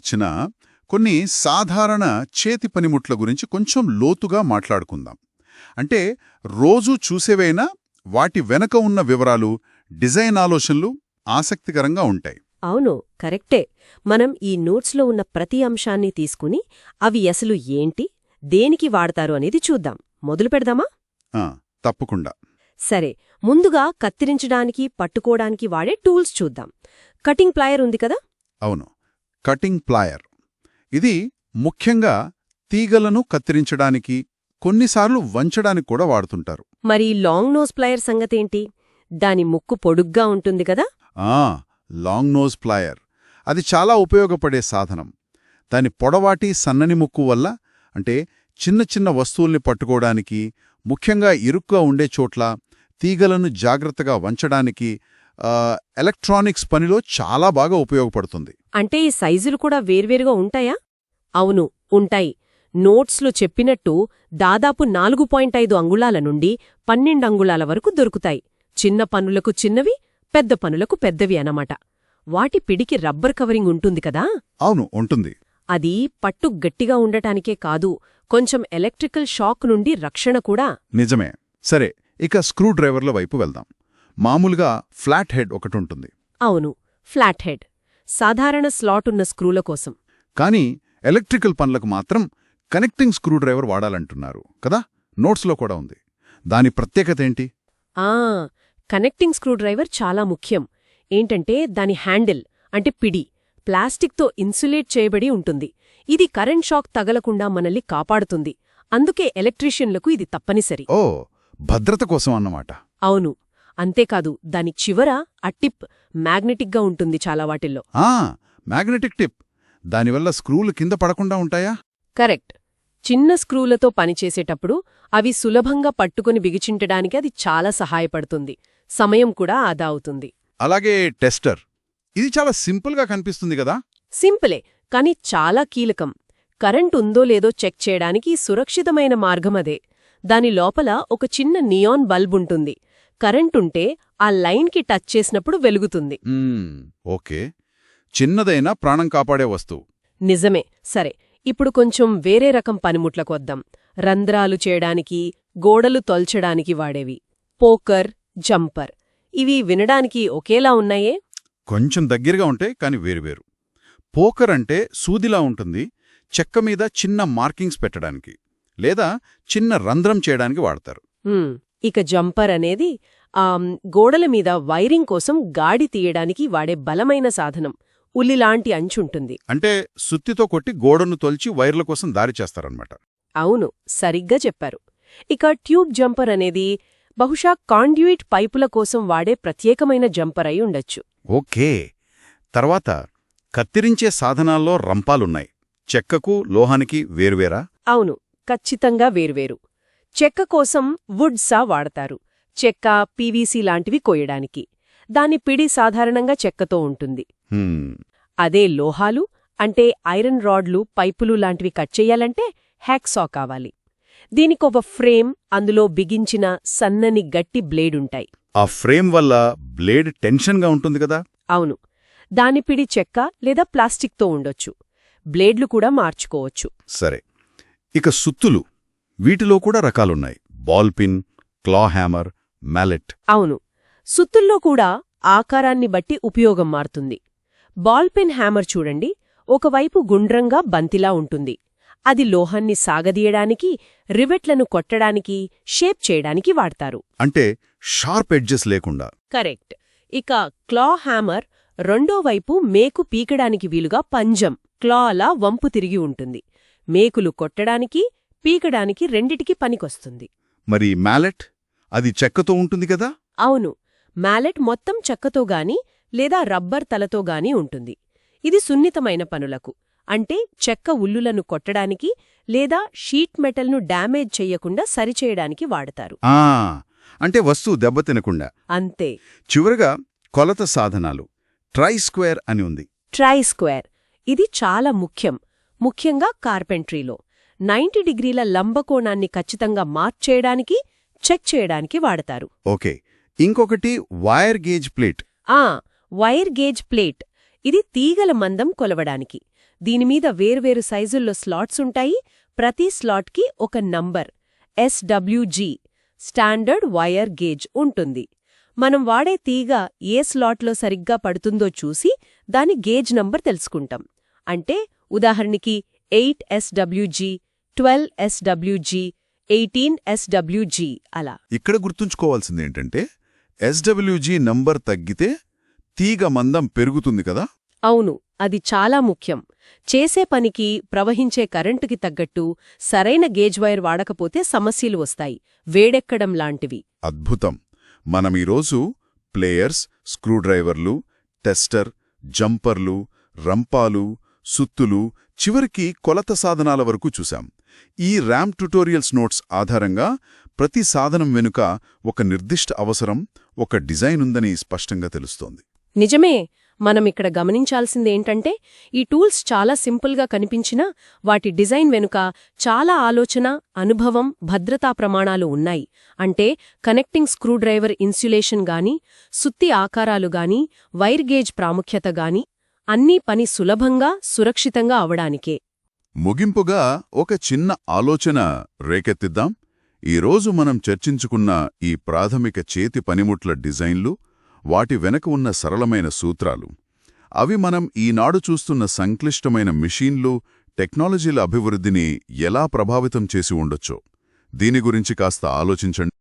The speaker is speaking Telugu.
ఇచ్చినా కొన్ని సాధారణ చేతి పనిముట్ల గురించి కొంచెం లోతుగా మాట్లాడుకుందాం. అంటే రోజూ చూసేవైనా వాటి వెనక ఉన్న వివరాలు డిజైన్ ఆలోచనలు ఆసక్తికరంగా ఉంటాయి. అవును కరెక్టే. మనం ఈ నోట్స్లో ఉన్న ప్రతి అంశాన్ని తీసుకుని అవి అసలు ఏంటి దేనికి వాడతారు అనేది చూద్దాం. మొదలు పెడదామా? తప్పకుండా. సరే ముందుగా కత్తిరించడానికి పట్టుకోవడానికి వాడే టూల్స్ చూద్దాం. కటింగ్ ప్లాయర్ ఉంది కదా? అవును. Cutting plier. ఇది ముఖ్యంగా తీగలను కత్తిరించడానికి కొన్నిసార్లు వంచడానికి కూడా వాడుతుంటారు. మరి లాంగ్ నోస్ ప్లాయర్ సంగతేంటి దాని ముక్కు పొడుగ్గా ఉంటుంది కదా? ఆ లాంగ్ నోజ్ ప్లాయర్. అది చాలా ఉపయోగపడే సాధనం. దాని పొడవాటి సన్నని ముక్కు వల్ల అంటే చిన్న చిన్న వస్తువుల్ని పట్టుకోవడానికి ముఖ్యంగా ఇరుక్గా ఉండే చోట్ల తీగలను జాగ్రత్తగా వంచడానికి ఎలక్ట్రానిక్స్ పనిలో చాలా బాగా ఉపయోగపడుతుంది. అంటే ఈ సైజులు కూడా వేర్వేరుగా ఉంటాయా? అవును ఉంటాయి. నోట్స్లో చెప్పినట్టు దాదాపు నాలుగు పాయింట్ ఐదు అంగుళాల నుండి పన్నెండు అంగుళాల వరకు దొరుకుతాయి. చిన్న పనులకు చిన్నవి పెద్ద పనులకు పెద్దవి అన్నమాట. వాటి పిడికి రబ్బర్ కవరింగ్ ఉంటుంది కదా? అవును ఉంటుంది. అది పట్టు గట్టిగా ఉండటానికే కాదు కొంచెం ఎలక్ట్రికల్ షాక్ నుండి రక్షణ కూడా. నిజమే. సరే ఇక స్క్రూ డ్రైవర్ల వైపు వెళ్దాం. మామూలుగా ఫ్లాట్ హెడ్ ఒకటుంటుంది. అవును ఫ్లాట్ హెడ్. సాధారణ స్లాట్ ఉన్న స్క్రూల కోసం. కానీ ఎలక్ట్రికల్ పనులకు మాత్రం కనెక్టింగ్ స్క్రూ డ్రైవర్ వాడాలంటున్నారు కదా? నోట్స్లో కూడా ఉంది. దాని ప్రత్యేకత ఏంటి? ఆ కనెక్టింగ్ స్క్రూడ్రైవర్ చాలా ముఖ్యం. ఏంటంటే దాని హ్యాండిల్ అంటే పిడి ప్లాస్టిక్తో ఇన్సులేట్ చేయబడి ఉంటుంది. ఇది కరెంట్ షాక్ తగలకుండా మనల్ని కాపాడుతుంది. అందుకే ఎలక్ట్రీషియన్లకు ఇది తప్పనిసరి. ఓ భద్రత కోసం అన్నమాట. అవును. అంతేకాదు దాని చివర ఆ టిప్ మ్యాగ్నెటిక్గా ఉంటుంది చాలా వాటిల్లో. Magnetic tip. దానివల్ల స్క్రూలు కింద పడకుండా ఉంటాయా? కరెక్ట్. చిన్న స్క్రూలతో పనిచేసేటప్పుడు అవి సులభంగా పట్టుకుని బిగిచించడానికి అది చాలా సహాయపడుతుంది. సమయం కూడా ఆదా అవుతుంది. అలాగే టెస్టర్. ఇది చాలా సింపుల్గా కనిపిస్తుంది కదా? సింపులే కాని చాలా కీలకం. కరెంట్ ఉందో లేదో చెక్ చేయడానికి సురక్షితమైన మార్గమదే దాని లోపల ఒక చిన్న నియాన్ బల్బ్ ఉంటుంది. కరెంటుంటే ఆ లైన్కి టచ్ చేసినప్పుడు వెలుగుతుంది. ఓకే. చిన్నదైనా ప్రాణం కాపాడే వస్తువు. నిజమే. సరే ఇప్పుడు కొంచెం వేరే రకం పనిముట్లకు వద్దాం. రంధ్రాలు చేయడానికి గోడలు తొల్చడానికి వాడేవి. Poker jumper. ఇవి వినడానికి ఒకేలా ఉన్నాయే? కొంచెం దగ్గరగా ఉంటాయి కాని వేరువేరు పోకర్ అంటే సూదిలా ఉంటుంది చెక్క మీద చిన్న మార్కింగ్స్ పెట్టడానికి లేదా చిన్న రంధ్రం చేయడానికి వాడతారు. ఇక జంపర్ అనేది ఆమ్, గోడల మీద వైరింగ్ కోసం గాడి తీయడానికి వాడే బలమైన సాధనం. ఉల్లిలాంటి అంచుంటుంది. అంటే సుత్తితో కొట్టి గోడను తొలిచి వైర్ల కోసం దారి చేస్తారన్నమాట. అవును సరిగ్గా చెప్పారు. ఇక ట్యూబ్ జంపర్ అనేది బహుశా కాండ్యూయిట్ పైపుల కోసం వాడే ప్రత్యేకమైన జంపర్ అయి ఉండొచ్చు. ఓకే. తర్వాత కత్తిరించే సాధనాల్లో రంపాలున్నాయి. చెక్కకు లోహానికి వేర్వేరా? అవును ఖచ్చితంగా వేర్వేరు. చెక్క కోసం వుడ్సా వాడతారు. చెక్క పీవీసీ లాంటివి కోయడానికి. దాని పిడి సాధారణంగా చెక్కతో ఉంటుంది. అదే లోహాలు అంటే ఐరన్ రాడ్లు పైపులు లాంటివి కట్ చెయ్యాలంటే హ్యాక్సా కావాలి. దీనికొక ఫ్రేమ్ అందులో బిగించిన సన్నని గట్టి బ్లేడుంటాయి. ఆ ఫ్రేమ్ వల్ల బ్లేడ్ టెన్షన్గా ఉంటుంది కదా? అవును. దాని పిడి చెక్క లేదా ప్లాస్టిక్తో ఉండొచ్చు. బ్లేడ్లు కూడా మార్చుకోవచ్చు. సరే. ఇక సుత్తులు. వీటిలో కూడా రకాలున్నాయి. Ball peen claw hammer mallet. అవును. సుత్తుల్లో కూడా ఆకారాన్ని బట్టి ఉపయోగం మారుతుంది. బాల్ పెన్ హ్యామర్ చూడండి. ఒకవైపు గుండ్రంగా బంతిలా ఉంటుంది. అది లోహాన్ని సాగదీయడానికి రివెట్లను కొట్టడానికి షేప్ చేయడానికి వాడతారు. అంటే షార్ప్ ఎడ్జెస్ లేకుండా. కరెక్ట్. ఇక క్లా హ్యామర్ రెండో వైపు మేకు పీకడానికి వీలుగా పంజం క్లాలా వంపు తిరిగి ఉంటుంది. మేకులు కొట్టడానికి పీకడానికి రెండిటికి పనికొస్తుంది. మరి మ్యాలెట్? అది చెక్కతో ఉంటుంది కదా? అవును. మ్యాలెట్ మొత్తం చెక్కతో గాని లేదా రబ్బర్ తలతో గాని ఉంటుంది. ఇది సున్నితమైన పనులకు. అంటే చెక్క ఉల్లులను కొట్టడానికి లేదా షీట్ మెటల్ను డ్యామేజ్ చెయ్యకుండా సరిచేయడానికి వాడతారు. అంటే వస్తువు దెబ్బతినకుండా అంతే. చివరగా కొలత సాధనాలు. ట్రై స్క్వేర్ అని ఉంది. Try square. ఇది చాలా ముఖ్యం. ముఖ్యంగా కార్పెంట్రీలో. నైంటీ డిగ్రీల లంబకోణాన్ని ఖచ్చితంగా మార్క్ చేయడానికి చెక్ చేయడానికి వాడతారు. ఓకే. ఇంకొకటి వైర్ గేజ్ ప్లేట్. ఆ వైర్ గేజ్ ప్లేట్. ఇది తీగల మందం కొలవడానికి. దీనిమీద వేర్వేరు సైజుల్లో స్లాట్స్ ఉంటాయి. ప్రతి స్లాట్కి ఒక number SWG standard wire gauge ఉంటుంది. మనం వాడే తీగ ఏ స్లాట్లో సరిగ్గా పడుతుందో చూసి దాని గేజ్ నంబర్ తెలుసుకుంటాం. అంటే ఉదాహరణకి eight SWG twelve SWG eighteen SWG అలా. ఇక్కడ గుర్తుంచుకోవాల్సింది ఏంటంటే ఎస్డబ్ల్యూజీ నంబర్ తగ్గితే తీగ మందం పెరుగుతుంది కదా? అవును అది చాలా ముఖ్యం. చేసే పనికి ప్రవహించే కరెంటుకి తగ్గట్టు సరైన గేజ్ వైర్ వాడకపోతే సమస్యలు వస్తాయి. వేడెక్కడం లాంటివి. అద్భుతం. మనం ఈరోజు ప్లేయర్స్ స్క్రూడ్రైవర్లు టెస్టర్ జంపర్లు రంపాలు సుత్తులు చివరికి కొలత సాధనాల వరకు చూశాం. ఈ ర్యామ్ ట్యుటోరియల్స్ నోట్స్ ఆధారంగా ప్రతి సాధనం వెనుక ఒక నిర్దిష్ట అవసరం ఒక డిజైన్ ఉందని స్పష్టంగా తెలుస్తోంది. నిజమే మనం ఇక్కడ గమనించాల్సిందేంటంటే ఈ టూల్స్ చాలా సింపుల్గా కనిపించినా వాటి డిజైన్ వెనుక చాలా ఆలోచన అనుభవం భద్రతా ప్రమాణాలు ఉన్నాయి. అంటే కనెక్టింగ్ స్క్రూడ్రైవర్ ఇన్సులేషన్ గాని సుత్తి ఆకారాలు గాని వైర్ గేజ్ ప్రాముఖ్యత గాని అన్నీ పని సులభంగా సురక్షితంగా అవడానికే. ముగింపుగా ఒక చిన్న ఆలోచన రేకెత్తిద్దాం. ఈరోజు మనం చర్చించుకున్న ఈ ప్రాథమిక చేతి పనిముట్ల డిజైన్లు వాటి వెనక ఉన్న సరళమైన సూత్రాలు. అవి మనం ఈనాడు చూస్తున్న సంక్లిష్టమైన మిషీన్లు టెక్నాలజీల అభివృద్ధిని ఎలా ప్రభావితం చేసి ఉండొచ్చో. దీని గురించి కాస్త ఆలోచించండి.